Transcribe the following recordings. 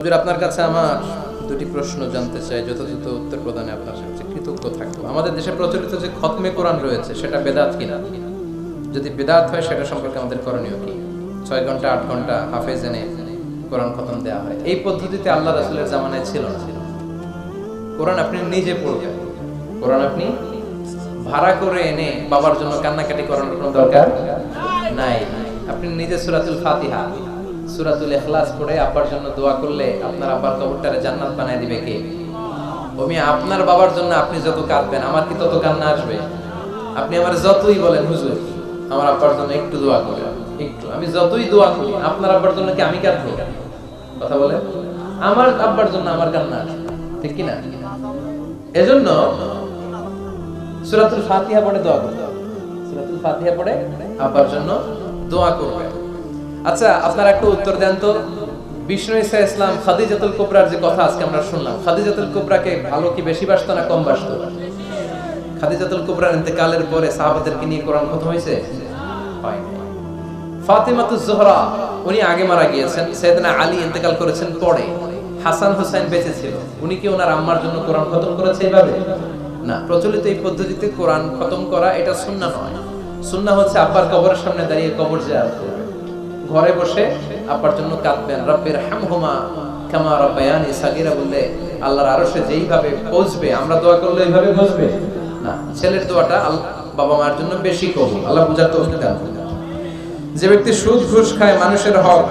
আপনার কাছে আমার দুটি প্রশ্ন জানতে চাই, যথাযথ উত্তর প্রদানে আপনার কাছে কৃতজ্ঞ থাকব। আমাদের দেশে প্রচলিত যে খতমে কোরআন রয়েছে, সেটা বেদাত কিনা? যদি বেদাত হয়, সেটা সম্পর্কে আমাদের করণীয় কি? ছয় ঘণ্টা, আট ঘণ্টা হাফেজ এনে কোরআন খতম দেওয়া হয়। এই পদ্ধতিতে আল্লাহ রাসুলের জামানায় ছিল না। কোরআন আপনি নিজে পড়বেন। কোরআন আপনি ভাড়া করে এনে বাবার জন্য কান্নাকাটি করানোর কোনো দরকার নাই। আপনি নিজে সুরাতুল ফাতিহা সুরাতুল ইখলাস পড়ে আব্বার জন্য দোয়া করলে আপনার আব্বার কবরটারে জান্নাত বানায় দিবে কে? আমি আপনার বাবার জন্য আপনি যত কাঁদবেন, আমার কি তত কান্না আসবে? আপনি আমার যতই বলেন, হুজুর, আমার আব্বার জন্য একটু দোয়া করে একটু। আমি যতই দোয়া করি, আপনার আব্বার জন্য কি আমি কাঁদবো? কথা বলে আমার আব্বার জন্য আমার কান্না আসবে, ঠিক কি না এজন্য সূরাতুল ফাতিহা পড়ে দোয়া করতে হবে সূরাতুল ফাতিহা পড়ে আব্বার জন্য দোয়া করবে আচ্ছা আপনারা একটা উত্তর দেন তো। বিষ্ণু ইসা ইসলাম, খাদিজাতুল কুবরার যে কথা আজকে আমরা শুনলাম, খাদিজাতুল কুবরাকে ভালো কি বেশি বাসতো না কম বাসতো? খাদিজাতুল কুবরার ইন্তেকালের পরে সাহাবাদেরকে নিয়ে কোরআন খতম হয়েছে? হয়নি। জোহরা, উনি আগে মারা গিয়েছেন। সৈয়দনা আলী ইন্তেকাল করেছেন পরে। হাসান হোসেন বেঁচে ছিল। উনি কি ওনার আম্মার জন্য কোরআন খতম করেছে এইভাবে না, প্রচলিত এই পদ্ধতিতে কোরআন খতম করা এটা সুন্না নয়। সুন্না হচ্ছে আব্বার কবরের সামনে দাঁড়িয়ে কবর জিয়ারত করবে। ঘরে বসে আব্বার জন্য কাঁদবেন রব্বের হামহুমা কামা রব্বায়ানি সাগীরা বললে আল্লাহর আরশে যেইভাবে পৌঁছবে আমরা দোয়া করলে এইভাবে পৌঁছবে না, ছেলের দোয়াটা বাবা মার জন্য বেশি কবুল, আল্লাহ বুঝার দান যে ব্যক্তি সুদ ঘুষ খায় মানুষের হক,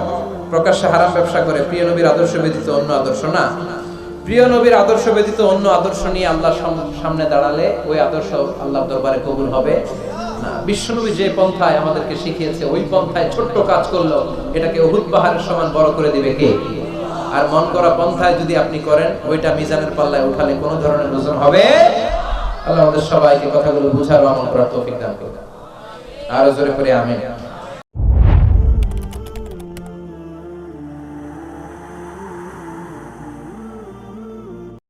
প্রকাশ্যে হারাম ব্যবসা করে, প্রিয় নবীর আদর্শ ব্যতীত অন্য আদর্শ না। প্রিয় নবীর আদর্শ ব্যতীত অন্য আদর্শ নিয়ে আল্লাহ সাম- সামনে দাঁড়ালে ওই আদর্শ আল্লাহ দরবারে কবুল হবে। বিশ্বনবী যে পন্থায় আমাদেরকে শিখিয়েছে, ওই পন্থায় ছোট্ট কাজ করল, এটাকে অহুদ পাহাড়ের সমান বড় করে দিবে কে? আর মন করা পন্থায় যদি আপনি করেন, ওইটা মিজানের পাল্লায় উঠালে কোনো ধরনের ওজন হবে? আল্লাহ আমাদের সবাইকে কথাগুলো বুঝার আমল করার তৌফিক দান করুন। আরও জোরে করে আমিন।